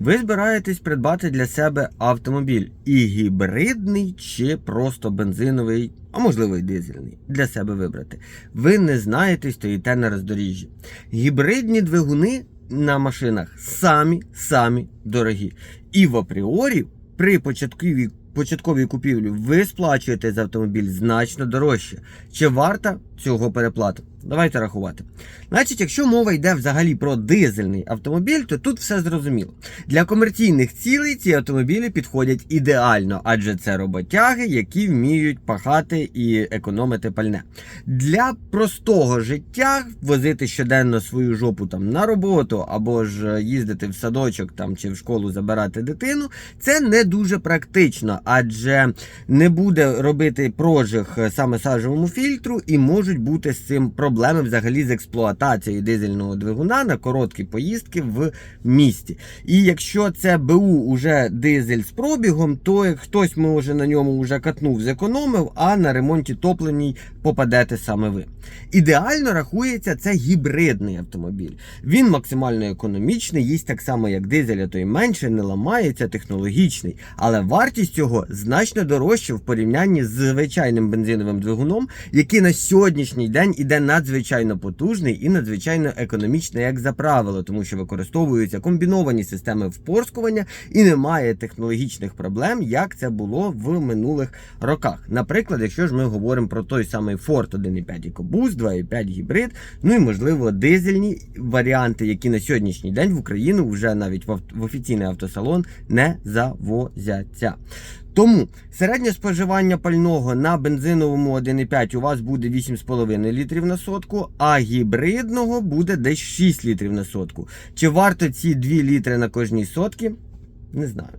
Ви збираєтесь придбати для себе автомобіль і гібридний чи просто бензиновий, а можливо й дизельний. Для себе вибрати. Ви не знаєте, стоїте на роздоріжжі. Гібридні двигуни на машинах самі самі дорогі. І в апріорі при початковій початковій купівлі ви сплачуєте за автомобіль значно дорожче. Чи варта цього переплата? Давайте рахувати. Значить, якщо мова йде взагалі про дизельний автомобіль, то тут все зрозуміло. Для комерційних цілей ці автомобілі підходять ідеально, адже це роботяги, які вміють пахати і економити пальне. Для простого життя возити щоденно свою жопу там на роботу або ж їздити в садочок там чи в школу забирати дитину, це не дуже практично, адже не буде робити прожиг саме сажевому фільтру, і можуть бути з цим проблеми взагалі з експлуатацією дизельного двигуна на короткі поїздки в місті. І якщо це БУ уже дизель з пробігом, то хтось може на ньому вже катнув, зекономив, а на ремонті топленій попадете саме ви. Ідеально рахується це гібридний автомобіль. Він максимально економічний, їсть так само, як дизель, а то й менше, не ламається, технологічний. Але вартість цього значно дорожча в порівнянні з звичайним бензиновим двигуном, який на сьогоднішній день іде надзвичайно потужний і надзвичайно економічний, як за правило, тому що використовуються комбіновані системи впорскування і немає технологічних проблем, як це було в минулих роках. Наприклад, якщо ж ми говоримо про той самий Ford 1.5 EcoBoost, 2.5 гібрид, ну і можливо дизельні варіанти, які на сьогоднішній день в Україну вже навіть в, офіційний автосалон не завозяться. Тому середнє споживання пального на бензиновому 1,5 у вас буде 8,5 літрів на сотку, а гібридного буде десь 6 літрів на сотку. Чи варто ці 2 літри на кожній сотки? Не знаю.